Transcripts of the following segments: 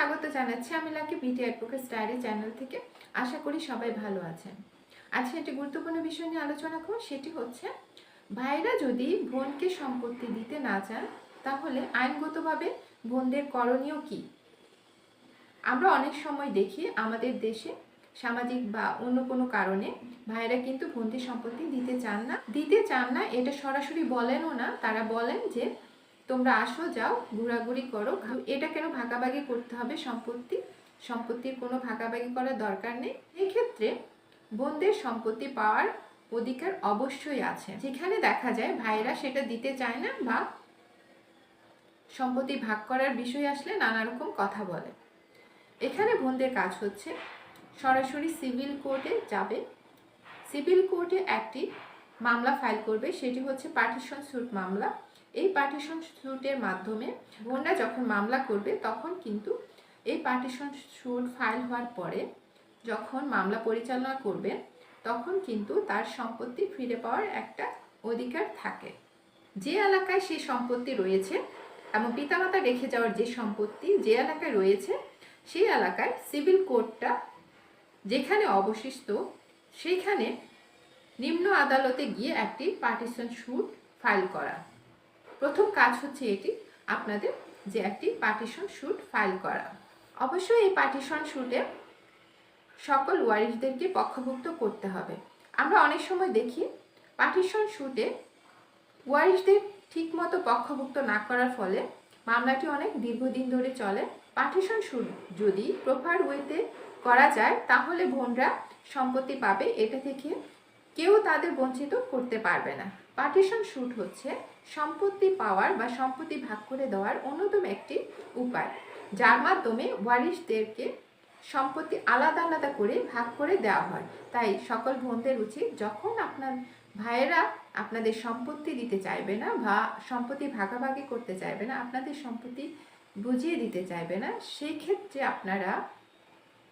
স্বাগত জানাচ্ছি আমি লাকি বিটি অ্যাডভোকেট ডায়েরি চ্যানেল থেকে। আশা করি সবাই ভালো আছেন। আজকে একটি গুরুত্বপূর্ণ বিষয় নিয়ে আলোচনা করব, সেটি হচ্ছে, ভাইরা যদি বোনকে সম্পত্তি দিতে না চান, তাহলে আইনগতভাবে বোনদের করণীয় কি? আমরা অনেক সময় দেখি আমাদের দেশে সামাজিক বা অন্য কোনো কারণে ভাইরা কিন্তু বোনদের সম্পত্তি দিতে চান না। দিতে চান না, এটা সরাসরি বলেনও না। তারা বলেন যে তোমরা আসো, যাও, ঘোরাঘুরি করো এটা কেন ভাগাভাগি করতে হবে সম্পত্তি? সম্পত্তির কোনো ভাগাভাগি করার দরকার নেই। এক্ষেত্রে ক্ষেত্রে বোনদের সম্পত্তি পাওয়ার অধিকার অবশ্যই আছে। যেখানে দেখা যায় ভাইরা সেটা দিতে চায় না বা সম্পত্তি ভাগ করার বিষয় আসলে নানা রকম কথা বলে। এখানে বোনদের কাজ হচ্ছে সরাসরি সিভিল কোর্টে যাবে। সিভিল কোর্টে একটি মামলা ফাইল করবে, সেটি হচ্ছে পার্টিশন স্যুট মামলা। এই পার্টিশন স্যুটের মাধ্যমে বোনরা যখন মামলা করবে, তখন কিন্তু এই পার্টিশন স্যুট ফাইল হওয়ার পরে যখন মামলা পরিচালনা করবে, তখন কিন্তু তার সম্পত্তি ফিরে পাওয়ার একটা অধিকার থাকে। যে এলাকায় সেই সম্পত্তি রয়েছে এবং পিতামাতা রেখে যাওয়ার যে সম্পত্তি যে এলাকায় রয়েছে, সেই এলাকায় সিভিল কোর্টটা যেখানে অবশিষ্ট, সেইখানে নিম্ন আদালতে গিয়ে একটি পার্টিশন স্যুট ফাইল করা। প্রথম কাজ হচ্ছে এটি, আপনাদের যে একটি পার্টিশন স্যুট ফাইল করা। অবশ্যই এই পার্টিশন স্যুটে সকল ওয়ারিশদেরকে পক্ষভুক্ত করতে হবে। আমরা অনেক সময় দেখি পার্টিশন স্যুটে ওয়ারিশদের ঠিকমতো পক্ষভুক্ত না করার ফলে মামলাটি অনেক দীর্ঘদিন ধরে চলে। পার্টিশন স্যুট যদি প্রপার ওয়েতে করা যায়, তাহলে বোনরা সম্পত্তি পাবে। এটা থেকে কেউ তাদের বঞ্চিত করতে পারবে না। পার্টিশন স্যুট হচ্ছে সম্পত্তি পাওয়ার বা সম্পত্তি ভাগ করে দেওয়ার অন্যতম একটি উপায়, যার মাধ্যমে ওয়ারিশদেরকে সম্পত্তি আলাদা আলাদা করে ভাগ করে দেওয়া হয়। তাই সকল বোনদের উচিত যখন আপনার ভাইয়েরা আপনাদের সম্পত্তি দিতে চাইবে না বা সম্পত্তি ভাগাভাগি করতে চাইবে না, আপনাদের সম্পত্তি বুঝিয়ে দিতে চাইবে না সেই ক্ষেত্রে আপনারা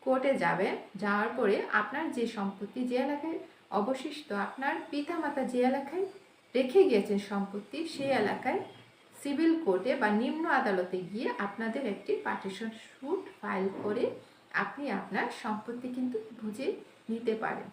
কোর্টে যাবেন, যাওয়ার পরে আপনার যে সম্পত্তি যে এলাকায় অবশিষ্ট আপনার পিতামাতা যে এলাকায় রেখে গিয়েছেন সম্পত্তি, সেই এলাকায় সিভিল কোর্টে বা নিম্ন আদালতে গিয়ে আপনাদের একটি পার্টিশন স্যুট ফাইল করে আপনি আপনার সম্পত্তি কিন্তু বুঝে নিতে পারেন।